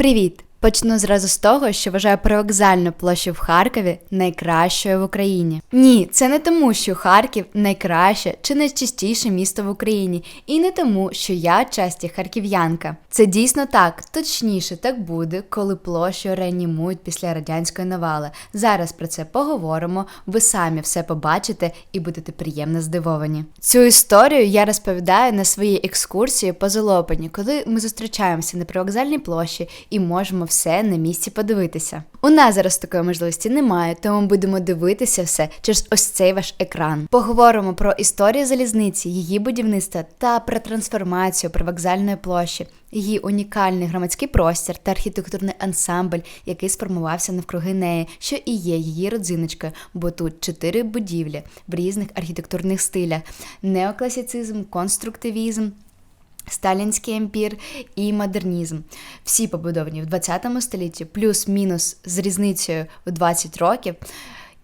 Привіт! Почну зразу з того, що вважаю привокзальну площу в Харкові найкращою в Україні. Ні, це не тому, що Харків найкраще чи найчистіше місто в Україні, і не тому, що я часті харків'янка. Це дійсно так, точніше так буде, коли площу реанімують після радянської навали. Зараз про це поговоримо. Ви самі все побачите і будете приємно здивовані. Цю історію я розповідаю на своїй екскурсії по Золопані, коли ми зустрічаємося на привокзальній площі і можемо все на місці подивитися. У нас зараз такої можливості немає, тому будемо дивитися все через ось цей ваш екран. Поговоримо про історію залізниці, її будівництва та про трансформацію привокзальної площі. Її унікальний громадський простір та архітектурний ансамбль, який сформувався навкруги неї, що і є її родзиночкою, бо тут чотири будівлі в різних архітектурних стилях: неокласицизм, конструктивізм, Сталінський емпір і модернізм. Всі побудовані в 20 столітті, плюс-мінус з різницею в 20 років,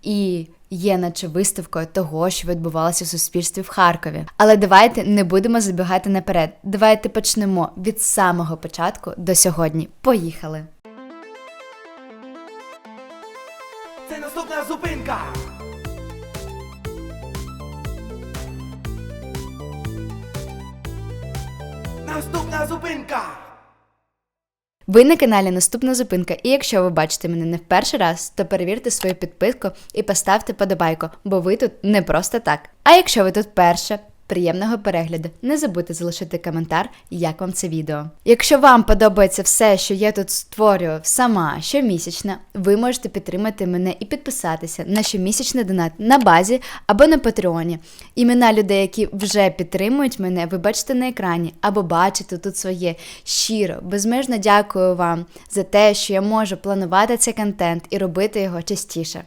і є наче виставкою того, що відбувалося в суспільстві в Харкові. Але давайте не будемо забігати наперед. Давайте почнемо від самого початку до сьогодні. Поїхали! Це наступна зупинка. Наступна зупинка. Ви на каналі Наступна зупинка, і якщо ви бачите мене не в перший раз, то перевірте свою підписку і поставте подобайку, бо ви тут не просто так. А якщо ви тут перше, приємного перегляду. Не забудьте залишити коментар, як вам це відео. Якщо вам подобається все, що я тут створюю сама щомісячно, ви можете підтримати мене і підписатися на щомісячний донат на базі або на Патреоні. Імена людей, які вже підтримують мене, ви бачите на екрані або бачите тут своє щиро, безмежно дякую вам за те, що я можу планувати цей контент і робити його частіше.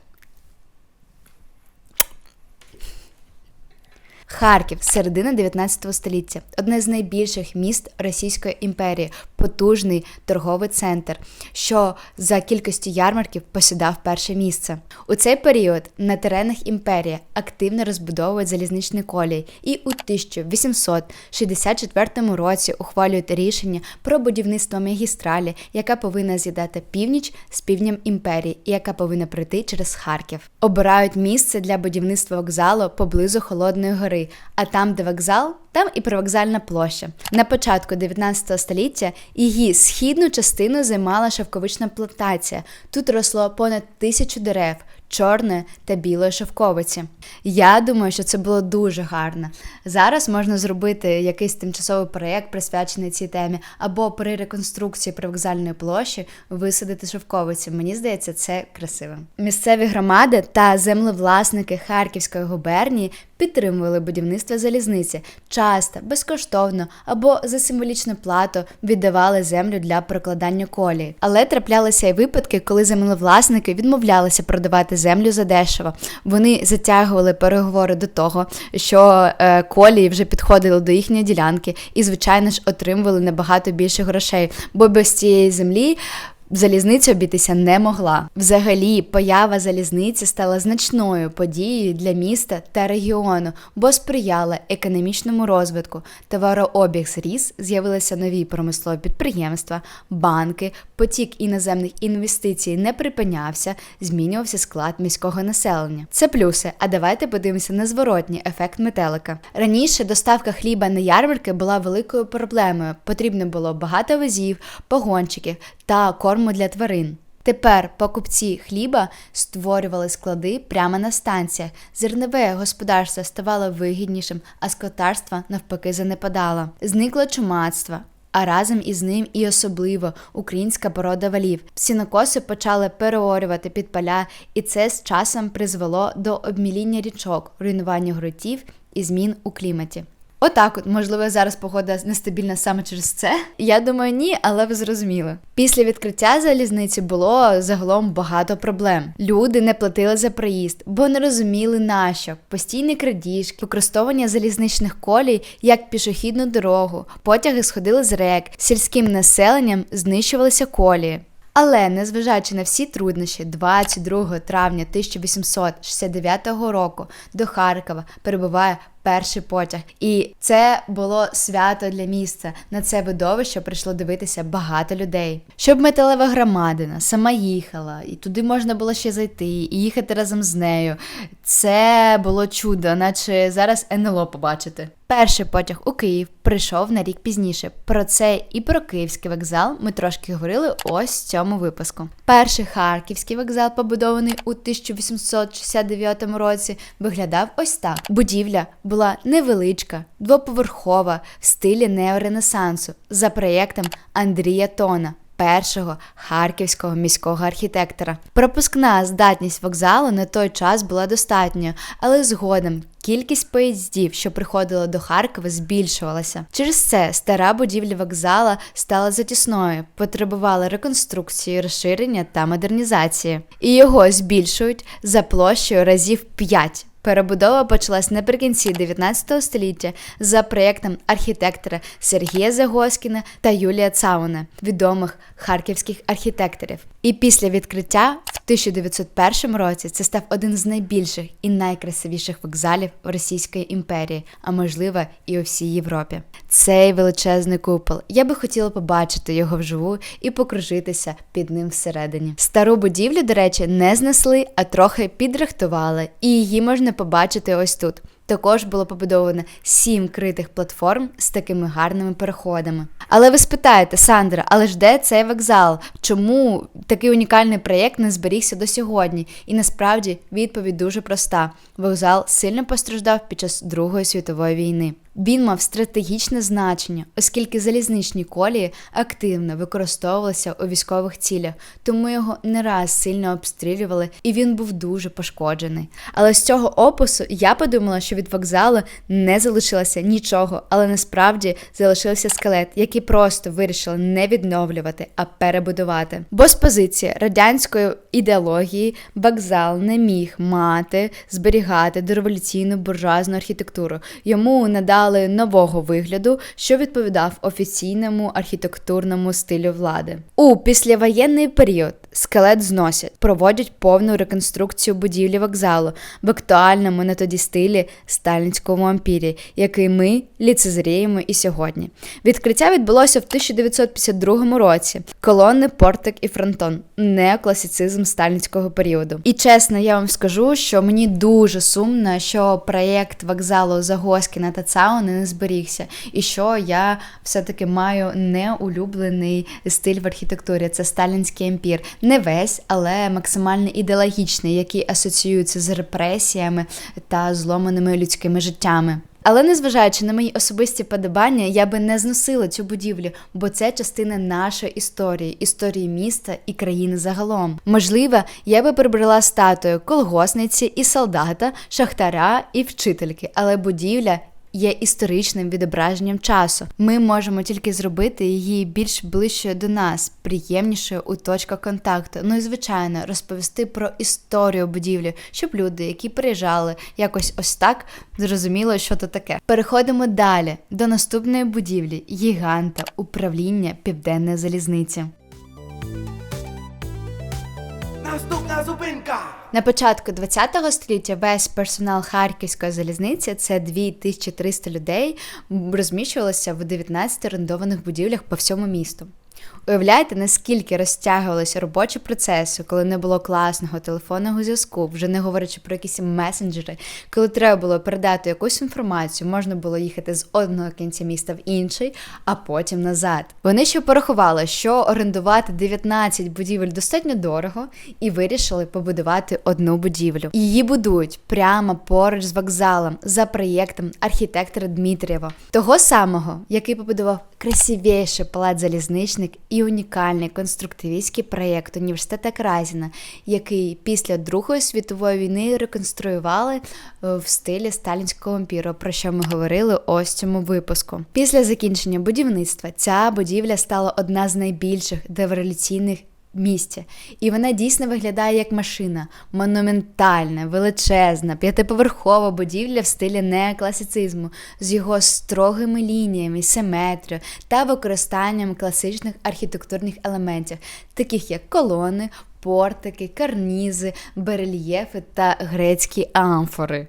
Харків, середина 19 століття, одне з найбільших міст Російської імперії, потужний торговий центр, що за кількістю ярмарків посідав перше місце. У цей період на теренах імперії активно розбудовують залізничні колії, і у 1864 році ухвалюють рішення про будівництво магістралі, яка повинна з'їдати північ з півднем імперії, і яка повинна пройти через Харків. Обирають місце для будівництва вокзалу поблизу Холодної гори гори, а там, де вокзал, там і привокзальна площа. На початку 19 століття її східну частину займала шовковична плантація. Тут росло понад тисячу дерев, чорної та білої шовковиці. Я думаю, що це було дуже гарно. Зараз можна зробити якийсь тимчасовий проєкт, присвячений цій темі, або при реконструкції привокзальної площі висадити шовковиці. Мені здається, це красиво. Місцеві громади та землевласники Харківської губернії підтримували будівництво залізниці, часто безкоштовно або за символічну плату віддавали землю для прокладання колії. Але траплялися й випадки, коли землевласники відмовлялися продавати землю задешево. Вони затягували переговори до того, що е, колії вже підходили до їхньої ділянки, і, звичайно ж, отримували набагато більше грошей, бо без цієї землі залізниця обійтися не могла. Взагалі, поява залізниці стала значною подією для міста та регіону, бо сприяла економічному розвитку. Товарообіг зріс, з'явилися нові промислові підприємства, банки, потік іноземних інвестицій не припинявся, змінювався склад міського населення. Це плюси. А давайте подивимося на зворотній ефект метелика. Раніше доставка хліба на ярмарки була великою проблемою. Потрібно було багато возів, погончиків та корму для тварин. Тепер покупці хліба створювали склади прямо на станціях. Зернове господарство ставало вигіднішим, а скотарство навпаки занепадало. Зникло чумацтво. А разом із ним і особливо українська порода валів. Сінокоси почали переорювати під поля, і це з часом призвело до обміління річок, руйнування ґрунтів і змін у кліматі. Отак, от, можливо, зараз погода нестабільна саме через це. Я думаю, ні, але ви зрозуміли. Після відкриття залізниці було загалом багато проблем. Люди не платили за проїзд, бо не розуміли нащо постійні крадіжки, використовування залізничних колій як пішохідну дорогу, потяги сходили з рек, сільським населенням знищувалися колії. Але незважаючи на всі труднощі, 22 травня 1869 року до Харкова перебуває перший потяг. І це було свято для міста. На це видовище прийшло дивитися багато людей. Щоб металева громадина сама їхала, і туди можна було ще зайти, і їхати разом з нею. Це було чудо, наче зараз НЛО побачити. Перший потяг у Київ прийшов на рік пізніше. Про це і про Київський вокзал ми трошки говорили ось в цьому випуску. Перший харківський вокзал, побудований у 1869 році, виглядав ось так: будівля була невеличка, двоповерхова в стилі неоренесансу за проєктом Андрія Тона першого харківського міського архітектора. Пропускна здатність вокзалу на той час була достатньою, але згодом кількість поїздів, що приходило до Харкова, збільшувалася. Через це стара будівля вокзала стала затісною, потребувала реконструкції, розширення та модернізації. І його збільшують за площею разів 5. Перебудова почалась наприкінці 19 століття за проєктом архітектора Сергія Загоскіна та Юлія Цауна, відомих харківських архітекторів. І після відкриття в 1901 році це став один з найбільших і найкрасивіших вокзалів Російської імперії, а можливо і у всій Європі. Цей величезний купол. Я би хотіла побачити його вживу і покружитися під ним всередині. Стару будівлю, до речі, не знесли, а трохи підрихтували, і її можна побачити ось тут. Також було побудовано сім критих платформ з такими гарними переходами. Але ви спитаєте, Сандра, але ж де цей вокзал? Чому такий унікальний проєкт не зберігся до сьогодні? І насправді відповідь дуже проста: вокзал сильно постраждав під час Другої світової війни. Він мав стратегічне значення, оскільки залізничні колії активно використовувалися у військових цілях, тому його не раз сильно обстрілювали, і він був дуже пошкоджений. Але з цього опису я подумала, що від вокзалу не залишилося нічого, але насправді залишився скелет, який просто вирішили не відновлювати, а перебудувати. Бо з позиції радянської ідеології вокзал не міг мати зберігати дореволюційну буржуазну архітектуру. Йому надали нового вигляду, що відповідав офіційному архітектурному стилю влади. У післявоєнний період скелет зносять, проводять повну реконструкцію будівлі вокзалу в актуальному на тоді стилі сталінському ампірі, який ми ліцезріємо і сьогодні. Відкриття відбулося в 1952 році. Колони, портик і фронтон неокласицизм сталінського періоду. І чесно, я вам скажу, що мені дуже сумно, що проєкт вокзалу Загоскіна та Цауни не зберігся, і що я все-таки маю неулюблений стиль в архітектурі. Це сталінський ампір. Не весь, але максимально ідеологічний, який асоціюється з репресіями та зломаними людськими життями. Але незважаючи на мої особисті подобання, я би не зносила цю будівлю, бо це частина нашої історії, історії міста і країни загалом. Можливо, я би прибрала статую колгосниці і солдата, шахтаря і вчительки, але будівля. Є історичним відображенням часу. Ми можемо тільки зробити її більш ближчою до нас, приємнішою у точках контакту. Ну і звичайно, розповісти про історію будівлі, щоб люди, які приїжджали якось ось так, зрозуміли, що то таке. Переходимо далі до наступної будівлі гіганта управління Південної залізниці. Наступна зупинка. На початку ХХ століття весь персонал Харківської залізниці, це 2300 людей, розміщувалося в 19 орендованих будівлях по всьому місту. Уявляєте, наскільки розтягувалися робочі процеси, коли не було класного телефонного зв'язку, вже не говорячи про якісь месенджери, коли треба було передати якусь інформацію, можна було їхати з одного кінця міста в інший, а потім назад. Вони ще порахували, що орендувати 19 будівель достатньо дорого, і вирішили побудувати одну будівлю. Її будують прямо поруч з вокзалом за проєктом архітектора Дмитрієва, того самого, який побудував красивіший палац залізничник і унікальний конструктивістський проєкт університета Кразіна, який після Другої світової війни реконструювали е, в стилі сталінського ампіру, про що ми говорили ось цьому випуску. Після закінчення будівництва ця будівля стала одна з найбільших дореволюційних місті. І вона дійсно виглядає як машина, монументальна, величезна, п'ятиповерхова будівля в стилі неокласицизму з його строгими лініями, симетрією та використанням класичних архітектурних елементів, таких як колони, портики, карнізи, барельєфи та грецькі амфори.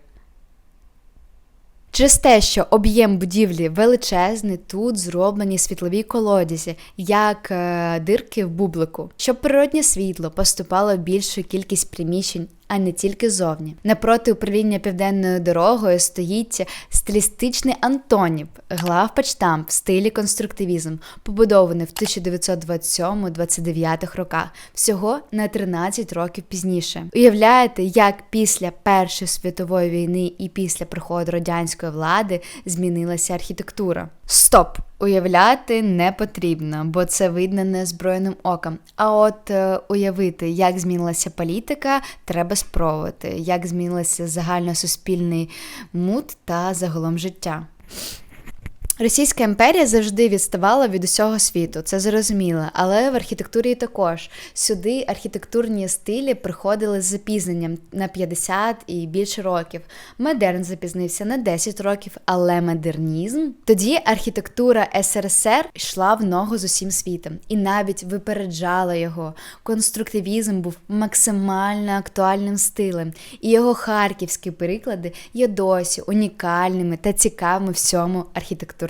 Через те, що об'єм будівлі величезний, тут зроблені світлові колодязі, як е, дирки в бублику, щоб природнє світло поступало в більшу кількість приміщень. А не тільки зовні. Напроти управління південною дорогою стоїть стилістичний Антонів, главпочтамп в стилі конструктивізм, побудований в 1927-29 роках, всього на 13 років пізніше. Уявляєте, як після Першої світової війни і після приходу радянської влади змінилася архітектура? Стоп! Уявляти не потрібно, бо це видно незброєним оком. А от е, уявити, як змінилася політика, треба спробувати, як змінилася загальносуспільний мут та загалом життя. Російська імперія завжди відставала від усього світу, це зрозуміло, але в архітектурі також. Сюди архітектурні стилі приходили з запізненням на 50 і більше років. Модерн запізнився на 10 років, але модернізм. Тоді архітектура СРСР йшла в ногу з усім світом і навіть випереджала його. Конструктивізм був максимально актуальним стилем, і його харківські приклади є досі унікальними та цікавими всьому архітектурному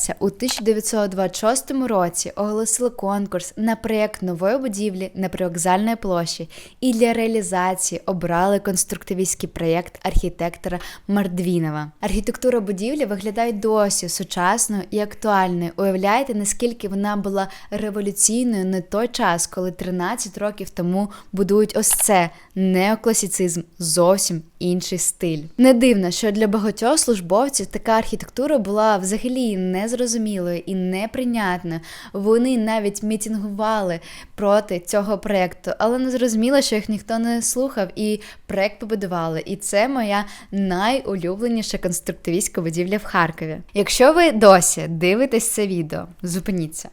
Не сталося, у 1926 році оголосили конкурс на проєкт нової будівлі на привокзальної площі і для реалізації обрали конструктивістський проєкт архітектора Мардвінова. Архітектура будівлі виглядає досі сучасною і актуальною. Уявляєте, наскільки вона була революційною на той час, коли 13 років тому будують ось це неокласицизм, зовсім інший стиль. Не дивно, що для багатьох службовців така архітектура була взагалі незрозумілою і неприйнятною. Вони навіть мітингували проти цього проекту, але не зрозуміло, що їх ніхто не слухав, і проект побудували. І це моя найулюбленіша конструктивістська будівля в Харкові. Якщо ви досі дивитесь це відео, зупиніться.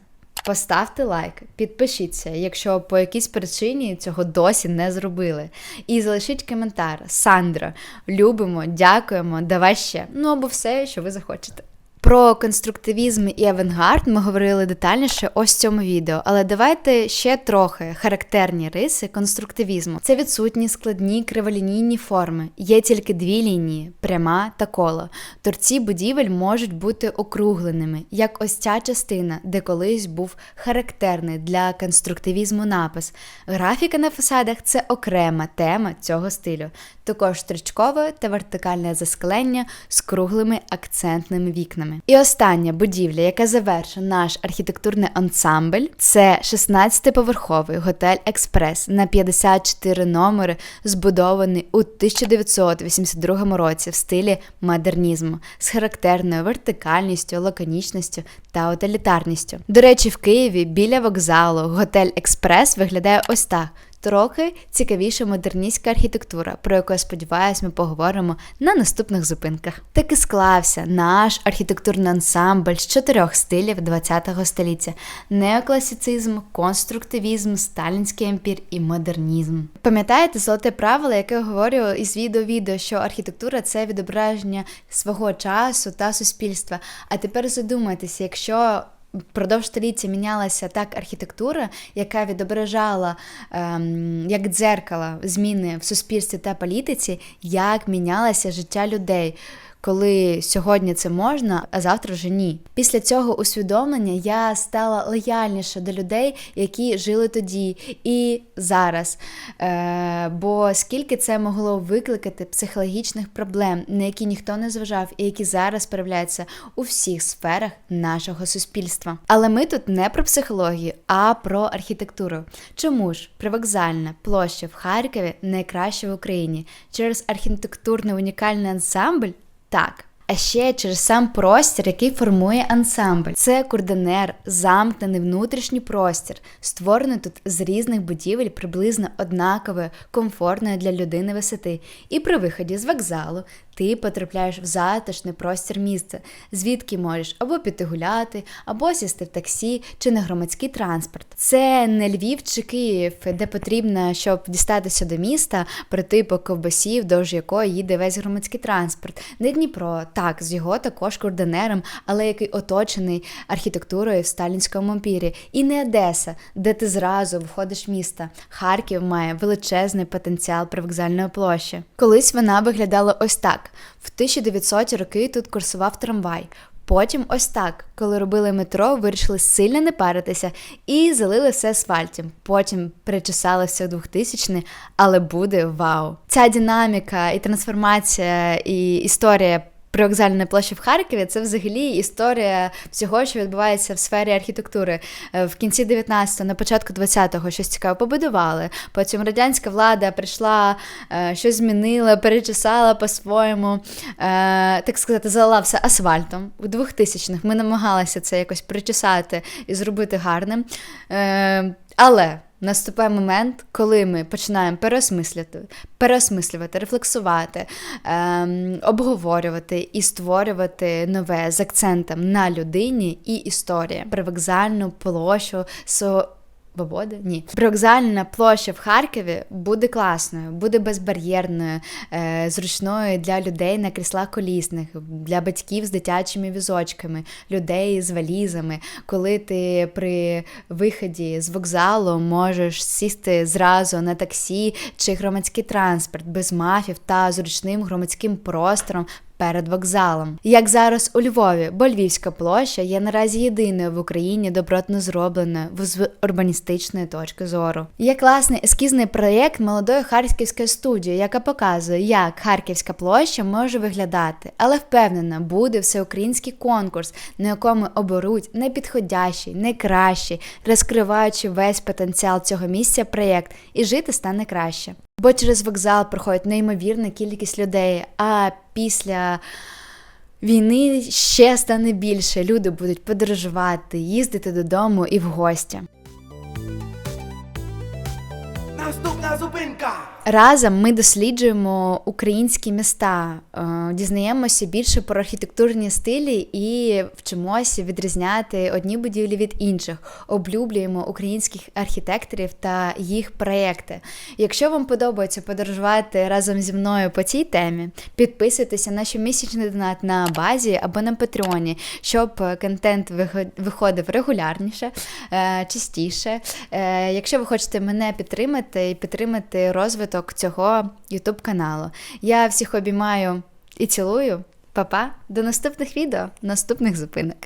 Поставте лайк, підпишіться, якщо по якійсь причині цього досі не зробили. І залишіть коментар. Сандра, любимо, дякуємо, давай ще. Ну або все, що ви захочете. Про конструктивізм і авангард ми говорили детальніше ось в цьому відео, але давайте ще трохи характерні риси конструктивізму. Це відсутні складні криволінійні форми. Є тільки дві лінії пряма та коло. Торці будівель можуть бути округленими, як ось ця частина, де колись був характерний для конструктивізму напис. Графіка на фасадах це окрема тема цього стилю. Також стрічкове та вертикальне засклення з круглими акцентними вікнами. І остання будівля, яка завершує наш архітектурний ансамбль, це 16-поверховий готель Експрес на 54 номери, збудований у 1982 році в стилі модернізму з характерною вертикальністю, лаконічністю та утилітарністю. До речі, в Києві біля вокзалу готель Експрес виглядає ось так. Трохи цікавіша модерністська архітектура, про яку я сподіваюся, ми поговоримо на наступних зупинках. Так і склався наш архітектурний ансамбль з чотирьох стилів ХХ століття: неокласицизм, конструктивізм, сталінський емпір і модернізм. Пам'ятаєте золоте правило, яке я говорю із відео відео, що архітектура це відображення свого часу та суспільства. А тепер задумайтеся, якщо Впродовж століття мінялася так архітектура, яка відображала ем, як дзеркало зміни в суспільстві та політиці, як мінялося життя людей. Коли сьогодні це можна, а завтра вже ні. Після цього усвідомлення я стала лояльніша до людей, які жили тоді і зараз. Е, Бо скільки це могло викликати психологічних проблем, на які ніхто не зважав, і які зараз проявляються у всіх сферах нашого суспільства. Але ми тут не про психологію, а про архітектуру. Чому ж привокзальна площа в Харкові найкраща в Україні через архітектурний унікальний ансамбль? Так. А ще через сам простір, який формує ансамбль. Це курденер, замкнений внутрішній простір, створений тут з різних будівель приблизно однакової, комфортної для людини висоти. І при виході з вокзалу ти потрапляєш в затишний простір міста, звідки можеш або піти гуляти, або сісти в таксі чи на громадський транспорт. Це не Львів чи Київ, де потрібно, щоб дістатися до міста, пройти по ковбасі, вдовж якої їде весь громадський транспорт. Не Дніпро, так, з його також координером, але який оточений архітектурою в сталінському ампірі. І не Одеса, де ти зразу виходиш в міста. Харків має величезний потенціал привокзальної площі. Колись вона виглядала ось так: в 1900 роки тут курсував трамвай. Потім ось так, коли робили метро, вирішили сильно не паритися і залили все асфальтом. Потім причесали все 2000 але буде вау. Ця динаміка і трансформація, і історія привокзальної площі в Харкові це взагалі історія всього, що відбувається в сфері архітектури. Е, В кінці 19-го, на початку 20-го щось цікаве побудували. Потім радянська влада прийшла, е, щось змінила, перечесала по-своєму, е, так сказати, залила все асфальтом. У 2000-х ми намагалися це якось причесати і зробити гарним. Але. Наступає момент, коли ми починаємо переосмислювати, переосмислювати, рефлексувати, ем, обговорювати і створювати нове з акцентом на людині і історії. Привокзальну площу со. Свободи? Ні. Привокзальна площа в Харкові буде класною, буде безбар'єрною, е, зручною для людей на кріслах колісних, для батьків з дитячими візочками, людей з валізами. Коли ти при виході з вокзалу можеш сісти зразу на таксі чи громадський транспорт без мафів та зручним громадським простором перед вокзалом. Як зараз у Львові, бо Львівська площа є наразі єдиною в Україні добротно зробленою з урбаністичної точки зору. Є класний ескізний проєкт молодої харківської студії, яка показує, як Харківська площа може виглядати, але впевнена, буде всеукраїнський конкурс, на якому оберуть найпідходящий, найкращий, розкриваючи весь потенціал цього місця проєкт, і жити стане краще. Бо через вокзал проходить неймовірна кількість людей, а після війни ще стане більше. Люди будуть подорожувати, їздити додому і в гості. Наступна зупинка. Разом ми досліджуємо українські міста, е, дізнаємося більше про архітектурні стилі і вчимося відрізняти одні будівлі від інших, облюблюємо українських архітекторів та їх проекти. Якщо вам подобається подорожувати разом зі мною по цій темі, підписуйтеся на щомісячний донат на базі або на Патреоні, щоб контент виходив регулярніше, е, частіше. Е, Якщо ви хочете мене підтримати і підтримати розвиток цього YouTube каналу. Я всіх обіймаю і цілую. Па-па, до наступних відео, наступних зупинок.